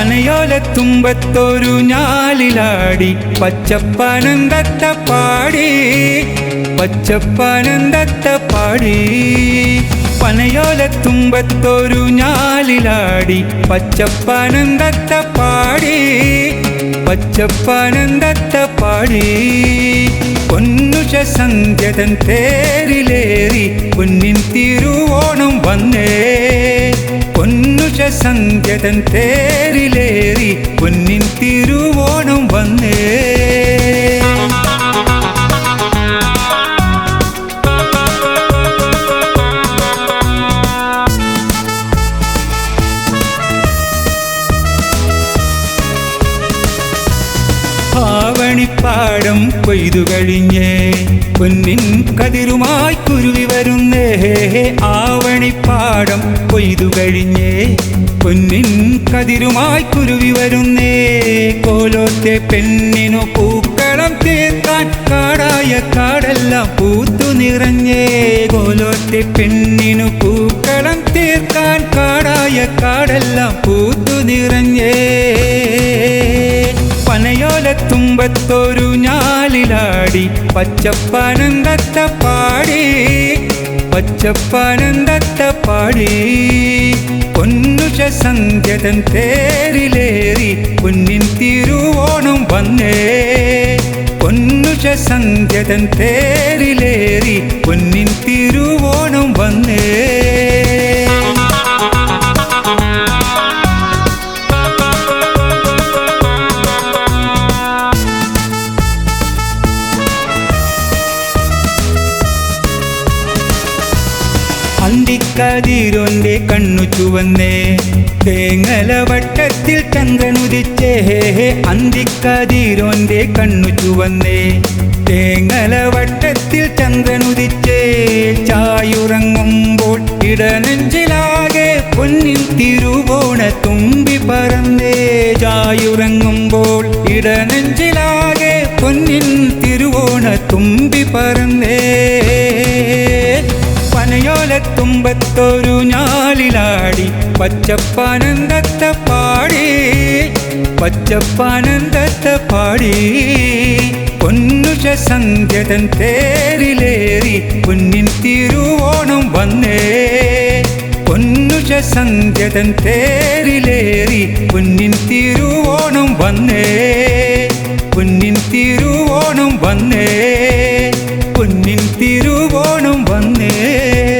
പനയോലത്തുമ്പത്തൊരു ഞാലിലാടി പച്ചപ്പനന്തത്ത പാടി പച്ചപ്പനന്തത്ത പാടി. പനയോലത്തുമ്പത്തൊരു ഞാലിലാടി പച്ചപ്പനന്തത്ത പാടി പച്ചപ്പനന്തത്ത പാടി. പൊന്നുഷ സന്ധ്യതൻ തേരിലേറി പൊന്നിൻ തിരുവോണം വന്നേ. സന്ധ്യതൻ തേരിലേറി പൊന്നിൻ തിരുവോണം ആവണിപ്പാടം കൊയ്തു കഴിഞ്ഞേ. പൊന്നിൻ കതിരുമായി കുരുവി വരുന്നേ. ആവണിപ്പാടം കൊയ്തു കഴിഞ്ഞേ. പൊന്നിൻ കതിരുമായി കുരുവി വരുന്നേ. കോലോത്തെ പെണ്ണിനു പൂക്കളം തീർക്കാൻ കാടായ കാടെല്ലാം പൂത്തു നിറഞ്ഞേ. കോലോത്തെ പെണ്ണിനു പൂക്കളം തീർക്കാൻ കാടായ കാടെല്ലാം പൂത്തു നിറഞ്ഞേ. പനയോലത്തുമ്പത്തൊരു ഞാലിലാടി. പച്ചപ്പനന്തത്ത പാടി. പച്ചപ്പനന്തത്ത പാടി. പൊന്നുഷ സന്ധ്യതൻ തേരിലേറി പൊന്നിൻ തിരുവോണം വന്നേ. പൊന്നുഷ സന്ധ്യതൻ തേരിലേറി പൊന്നിൻ തിരുവോണം വന്നേ. അന്തിക്കതിരൊന്റെ കണ്ണു ചുവന്നേ. തേങ്ങല വട്ടത്തിൽ ചന്ദ്രനുദിച്ചേ അന്തിക്കതിരൊന്റെ കണ്ണു ചുവന്നേ. തേങ്ങല വട്ടത്തിൽ ചന്ദ്രനുദിച്ചേ ചായുറങ്ങുമ്പോൾ ഇടനെഞ്ചിലാകെ പൊന്നിൻ തിരുവോണ തുമ്പി പറന്നേ. ചായുറങ്ങുമ്പോൾ ഇടനെഞ്ചിലാകെ പൊന്നിൻ തിരുവോണ തുമ്പി പറന്നേ. കമ്പത്തൊരു ഞാലിലാടി. പച്ചപ്പാനന്ദത്തെ പാടി. പച്ചപ്പാനന്ദത്തെ പാടി. പൊന്നുഷ സന്ധ്യതൻ തേരിലേറി പൊന്നിൻ തിരുവോണം വന്നേ. പൊന്നുഷ സന്ധ്യതൻ തേരിലേറി പൊന്നിൻ തിരുവോണം വന്നേ. പൊന്നിൻ തിരുവോണം വന്നേ. പൊന്നിൻ തിരുവോണം വന്നേ.